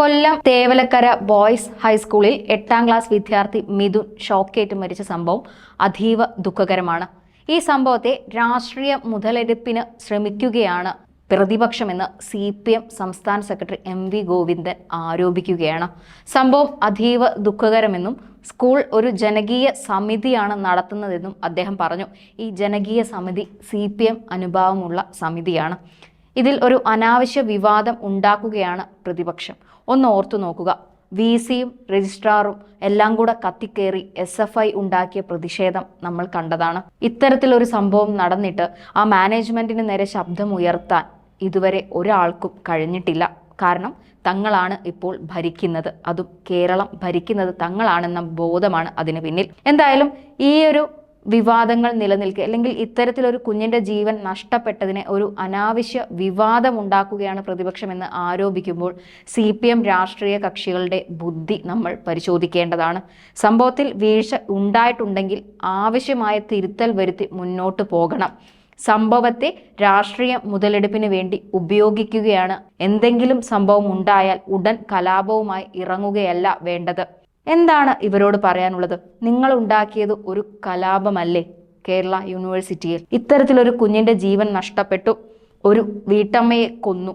കൊല്ലം Thevalakkara boys ഹൈസ്കൂളിൽ എട്ടാം class വിദ്യാർത്ഥി മിഥുൻ ഷോക്കേറ്റ് മരിച്ച സംഭവം അതീവ ദുഃഖകരമാണ്. ഈ സംഭവത്തെ രാഷ്ട്രീയ മുതലെടുപ്പിന് ശ്രമിക്കുകയാണ് പ്രതിപക്ഷമെന്ന് സി പി എം സംസ്ഥാന സെക്രട്ടറി എം വി ഗോവിന്ദൻ ആരോപിക്കുകയാണ്. സംഭവം അതീവ ദുഃഖകരമെന്നും സ്കൂൾ ഒരു ജനകീയ സമിതിയാണ് നടത്തുന്നതെന്നും അദ്ദേഹം പറഞ്ഞു. ഈ ജനകീയ സമിതി സി പി എം അനുഭാവമുള്ള സമിതിയാണ്. ഇതിൽ ഒരു അനാവശ്യ വിവാദം ഉണ്ടാക്കുകയാണ് പ്രതിപക്ഷം. ഒന്ന് ഓർത്തു നോക്കുക. വി സിയും രജിസ്ട്രാറും എല്ലാം കൂടെ കത്തിക്കേറി എസ് എഫ് ഐ ഉണ്ടാക്കിയ പ്രതിഷേധം നമ്മൾ കണ്ടതാണ്. ഇത്തരത്തിലൊരു സംഭവം നടന്നിട്ട് ആ മാനേജ്മെന്റിന് നേരെ ശബ്ദം ഉയർത്താൻ ഇതുവരെ ഒരാൾക്കും കഴിഞ്ഞിട്ടില്ല. കാരണം തങ്ങളാണ് ഇപ്പോൾ ഭരിക്കുന്നത്. അതും കേരളം ഭരിക്കുന്നത് തങ്ങളാണെന്ന ബോധമാണ് അതിന് പിന്നിൽ. എന്തായാലും ഈ ഒരു വിവാദങ്ങൾ നിലനിൽക്കുക അല്ലെങ്കിൽ ഇത്തരത്തിലൊരു കുഞ്ഞിന്റെ ജീവൻ നഷ്ടപ്പെട്ടതിനെ ഒരു അനാവശ്യ വിവാദം ഉണ്ടാക്കുകയാണ് പ്രതിപക്ഷമെന്ന് ആരോപിക്കുമ്പോൾ സി പി എം രാഷ്ട്രീയ കക്ഷികളുടെ ബുദ്ധി നമ്മൾ പരിശോധിക്കേണ്ടതാണ്. സംഭവത്തിൽ വീഴ്ച ഉണ്ടായിട്ടുണ്ടെങ്കിൽ ആവശ്യമായ തിരുത്തൽ വരുത്തി മുന്നോട്ട് പോകണം. സംഭവത്തെ രാഷ്ട്രീയ മുതലെടുപ്പിന് വേണ്ടി ഉപയോഗിക്കുകയാണ്. എന്തെങ്കിലും സംഭവം ഉണ്ടായാൽ ഉടൻ കലാപവുമായി ഇറങ്ങുകയല്ല വേണ്ടത്. എന്താണ് ഇവരോട് പറയാനുള്ളത്? നിങ്ങൾ ഉണ്ടാക്കിയത് ഒരു കലാപമല്ലേ കേരള യൂണിവേഴ്സിറ്റിയിൽ? ഇത്തരത്തിലൊരു കുഞ്ഞിന്റെ ജീവൻ നഷ്ടപ്പെട്ടു ഒരു വീട്ടമ്മയെ കൊന്നു.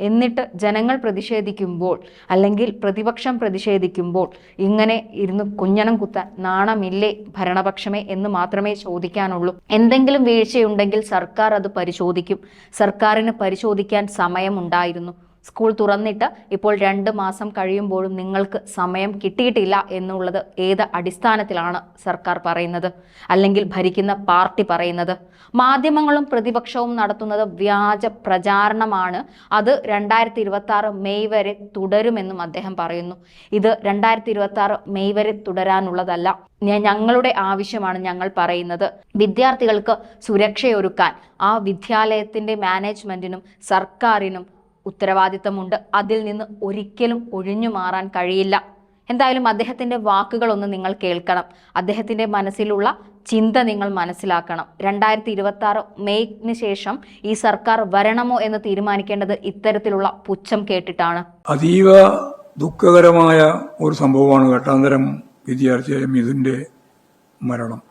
എന്നിട്ട് ജനങ്ങൾ പ്രതിഷേധിക്കുമ്പോൾ അല്ലെങ്കിൽ പ്രതിപക്ഷം പ്രതിഷേധിക്കുമ്പോൾ ഇങ്ങനെ ഇരുന്ന് കുഞ്ഞണം കുത്താൻ നാണമില്ലേ ഭരണപക്ഷമേ എന്ന് മാത്രമേ ചോദിക്കാനുള്ളൂ. എന്തെങ്കിലും വീഴ്ചയുണ്ടെങ്കിൽ സർക്കാർ അത് പരിശോധിക്കും. സർക്കാരിന് പരിശോധിക്കാൻ സമയമുണ്ടായിരുന്നു. സ്കൂൾ തുറന്നിട്ട് ഇപ്പോൾ രണ്ട് മാസം കഴിയുമ്പോഴും നിങ്ങൾക്ക് സമയം കിട്ടിയിട്ടില്ല എന്നുള്ളത് ഏത് അടിസ്ഥാനത്തിലാണ് സർക്കാർ പറയുന്നത്? അല്ലെങ്കിൽ ഭരിക്കുന്ന പാർട്ടി പറയുന്നത്? മാധ്യമങ്ങളും പ്രതിപക്ഷവും നടത്തുന്നത് വ്യാജ പ്രചാരണമാണ്. അത് രണ്ടായിരത്തി ഇരുപത്തി ആറ് മെയ് വരെ തുടരുമെന്നും അദ്ദേഹം പറയുന്നു. ഇത് രണ്ടായിരത്തി ഇരുപത്തി ആറ് മെയ് വരെ തുടരാനുള്ളതല്ല. ഞങ്ങളുടെ ആവശ്യമാണ് ഞങ്ങൾ പറയുന്നത്. വിദ്യാർത്ഥികൾക്ക് സുരക്ഷയൊരുക്കാൻ ആ വിദ്യാലയത്തിന്റെ മാനേജ്മെന്റിനും സർക്കാരിനും ഉത്തരവാദിത്തമുണ്ട്. അതിൽ നിന്ന് ഒരിക്കലും ഒഴിഞ്ഞു മാറാൻ കഴിയില്ല. എന്തായാലും അദ്ദേഹത്തിന്റെ വാക്കുകളൊന്ന് നിങ്ങൾ കേൾക്കണം. അദ്ദേഹത്തിന്റെ മനസ്സിലുള്ള ചിന്ത നിങ്ങൾ മനസ്സിലാക്കണം. രണ്ടായിരത്തി ഇരുപത്തി ആറ് മെയ്ന് ശേഷം ഈ സർക്കാർ വരണമോ എന്ന് തീരുമാനിക്കേണ്ടത് ഇത്തരത്തിലുള്ള പുച്ഛം കേട്ടിട്ടാണ്. അതീവ ദുഃഖകരമായ ഒരു സംഭവമാണ് ഘട്ടാന്തരം വിദ്യാർത്ഥിയായ മിഥുന്റെ മരണം.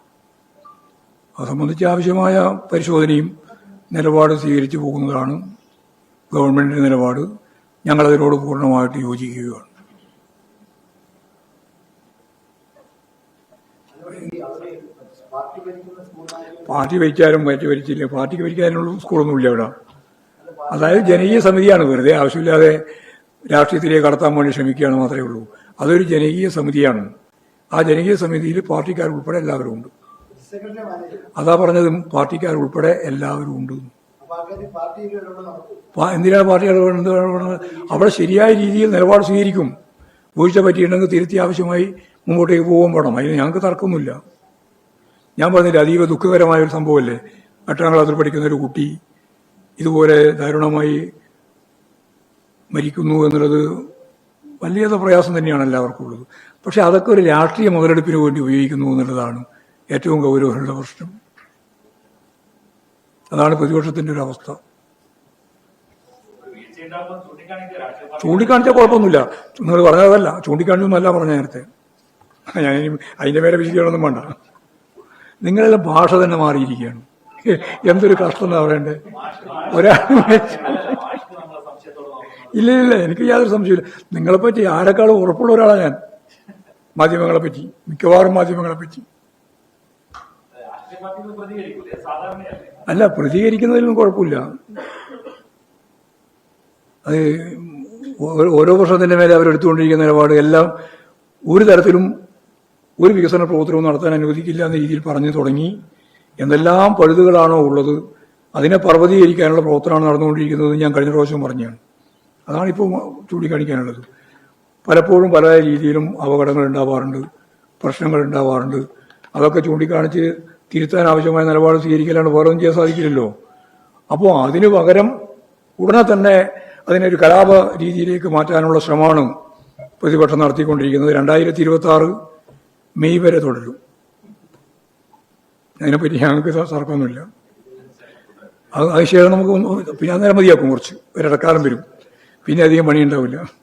അത് സംബന്ധിച്ച് ആവശ്യമായ പരിശോധനയും നിലപാട് സ്വീകരിച്ചു പോകുന്നതാണ് ഗവൺമെന്റിന്റെ നിലപാട് ഞങ്ങളതിനോട് പൂർണമായിട്ട് യോജിക്കുകയാണ്. പാർട്ടി ഭരിച്ചാലും മാറ്റി ഭരിച്ചില്ല. പാർട്ടിക്ക് ഭരിക്കാനുള്ള സ്കൂളൊന്നുമില്ല ഇവിടെ. അതായത് ജനകീയ സമിതിയാണ്. വെറുതെ ആവശ്യമില്ലാതെ രാഷ്ട്രീയത്തിലേക്ക് കടത്താൻ വേണ്ടി ശ്രമിക്കുകയാണ് മാത്രമേ ഉള്ളൂ. അതൊരു ജനകീയ സമിതിയാണ്. ആ ജനകീയ സമിതിയിൽ പാർട്ടിക്കാർ ഉൾപ്പെടെ എല്ലാവരും ഉണ്ട്. അതാ പറഞ്ഞതും പാർട്ടിക്കാർ ഉൾപ്പെടെ എല്ലാവരും ഉണ്ട്. എന്തിനാണ് പാർട്ടി ഇടപെടുന്നത്? അവിടെ ശരിയായ രീതിയിൽ നിലപാട് സ്വീകരിക്കും. വീഴ്ച പറ്റിയിട്ടുണ്ടെങ്കിൽ തിരുത്തി ആവശ്യമായി മുമ്പോട്ടേക്ക് പോകാൻ വേണം അതിന് ഞങ്ങൾക്ക് തർക്കമൊന്നുമില്ല. ഞാൻ പറഞ്ഞില്ല അതീവ ദുഃഖകരമായ ഒരു സംഭവമല്ലേ? എട്ടാം ക്ലാസ്സിൽ പഠിക്കുന്ന ഒരു കുട്ടി ഇതുപോലെ ദാരുണമായി മരിക്കുന്നു എന്നുള്ളത് വലിയ പ്രയാസം തന്നെയാണ് എല്ലാവർക്കും ഉള്ളത്. പക്ഷെ അതൊക്കെ ഒരു രാഷ്ട്രീയ മുതലെടുപ്പിന് വേണ്ടി ഉപയോഗിക്കുന്നു എന്നുള്ളതാണ് ഏറ്റവും ഗൗരവമുള്ള പ്രശ്നം. അതാണ് പ്രതിപക്ഷത്തിന്റെ ഒരു അവസ്ഥ. ചൂണ്ടിക്കാണിച്ച കുഴപ്പമൊന്നുമില്ല. നിങ്ങൾ പറഞ്ഞതല്ല. ചൂണ്ടിക്കാണിച്ചൊന്നുമല്ല പറഞ്ഞ നേരത്തെ. ഞാൻ അതിന്റെ മേലെ വിശദീകരണമൊന്നും വേണ്ട. നിങ്ങളുടെ ഭാഷ തന്നെ മാറിയിരിക്കുകയാണ്. എന്തൊരു കഷ്ടം എന്നാ പറയണ്ടേ? ഒരാൾ ഇല്ല ഇല്ല എനിക്ക് യാതൊരു സംശയമില്ല നിങ്ങളെപ്പറ്റി ആരെക്കാളും ഉറപ്പുള്ള ഒരാളാണ് ഞാൻ? മാധ്യമങ്ങളെപ്പറ്റി. മിക്കവാറും മാധ്യമങ്ങളെ പറ്റി അല്ല പ്രതികരിക്കുന്നതിലൊന്നും കുഴപ്പമില്ല. അത് ഓരോ വർഷത്തിന്റെ മേലെ അവരെടുത്തുകൊണ്ടിരിക്കുന്ന നിലപാട് എല്ലാം ഒരു തരത്തിലും ഒരു വികസന പ്രവർത്തനവും നടത്താൻ അനുവദിക്കില്ല എന്ന രീതിയിൽ പറഞ്ഞു തുടങ്ങി. എന്തെല്ലാം പഴുതുകളാണോ ഉള്ളത് അതിനെ പർവതീകരിക്കാനുള്ള പ്രവർത്തനമാണ് നടന്നുകൊണ്ടിരിക്കുന്നത് ഞാൻ കഴിഞ്ഞ പ്രാവശ്യം പറഞ്ഞാണ്. അതാണ് ഇപ്പോൾ ചൂണ്ടിക്കാണിക്കാനുള്ളത്. പലപ്പോഴും പല രീതിയിലും അപകടങ്ങൾ ഉണ്ടാവാറുണ്ട് പ്രശ്നങ്ങൾ ഉണ്ടാവാറുണ്ട്. അതൊക്കെ ചൂണ്ടിക്കാണിച്ച് തിരുത്താൻ ആവശ്യമായ നിലപാട് സ്വീകരിക്കലാണ് ഒന്നും ചെയ്യാൻ സാധിക്കില്ലല്ലോ. അപ്പോൾ അതിനു പകരം ഉടനെ തന്നെ അതിനൊരു കലാപ രീതിയിലേക്ക് മാറ്റാനുള്ള ശ്രമമാണ് പ്രതിപക്ഷം നടത്തിക്കൊണ്ടിരിക്കുന്നത്. രണ്ടായിരത്തി ഇരുപത്തി ആറ് മെയ് വരെ തുടരും. അതിനെപ്പറ്റി ഞങ്ങൾക്ക് തർക്കമൊന്നുമില്ല. അത് അതിനുശേഷം നമുക്ക് പിന്നെ അന്നേരം മതിയാക്കും കുറച്ച്. ഒരിടക്കാലം വരും. പിന്നെ അധികം പണിയുണ്ടാവില്ല.